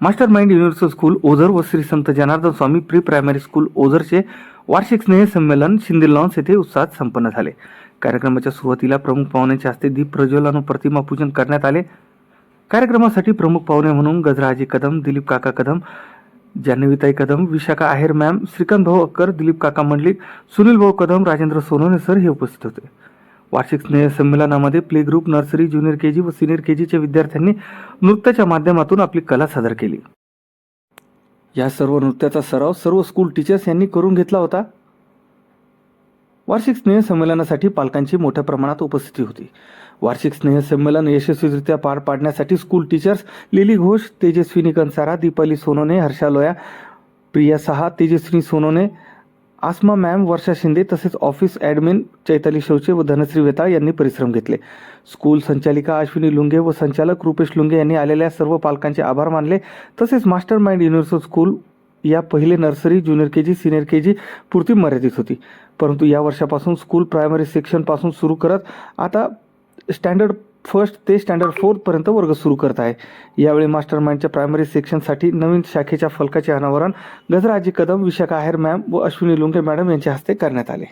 Master mind universal school Ozar व Shri Sant Janardan Swami pre primary school ओझरचे वार्षिक स्नेह संमेलन शिंदे लॉन्स येथे उत्साहात संपन्न झाले. कार्यक्रमाच्या सुरुवातीला प्रमुख पाहुण्यांच्या हस्ते दीप प्रज्वलन व प्रतिमा पूजन करण्यात आले. कार्यक्रमासाठी प्रमुख पाहुणे म्हणून गजराजी कदम दिलीप काका कदम जान्हवीताई कदम विशाखा आहेर मॅम श्रीकांत भाऊ अक्कर दिलीप काका मंडलिक सुनील भाऊ कदम राजेंद्र सोनवणे सर हे उपस्थित होते. वार्षिक स्नेहसंमेलनामध्ये play group nursery junior K G व सिनियर के जीच्या विद्यार्थ्यांनी नृत्याच्या माध्यमातून आपली कला सादर केली. या सर्व नृत्याचा सराव सर्व स्कूल टीचर्स यांनी करून घेतला होता. वार्षिक स्नेह संमेलनासाठी पालकांची मोठ्या प्रमाणात उपस्थिती होती. वार्षिक स्नेहसंमेलन यशस्वीरित्या पार पाडण्यासाठी school teachers Lily Ghosh Tejaswini Kansara Deepali Sonone Harsha Loya Priya Saha Tejaswini Sonone Asma ma'am Varsha Shinde तसेच ऑफिस ॲडमिन चैताली शेवचे व धनश्री वेताळ यांनी परिश्रम घेतले. स्कूल संचालिका अश्विनी लुंगे व संचालक रुपेश लुंगे यांनी आलेल्या सर्व पालकांचे आभार मानले. तसेच मास्टर माइंड युनिव्हर्सल स्कूल या पहिले nursery junior K G senior K G पुरती मर्यादित होती. परंतु या वर्षापासून स्कूल प्रायमरी सेक्शनपासून सुरू करत आता स्टँडर्ड फर्स्ट ते स्टँडर्ड फोर्थपर्यंत वर्ग सुरू करत आहे. यावेळी मास्टर माइंडच्या प्रायमरी सेक्शनसाठी नवीन शाखेच्या फलकाचे अनावरण गजराजी कदम विशाखा आहेर मॅम व अश्विनी लुंगे मॅडम यांच्या हस्ते करण्यात आले.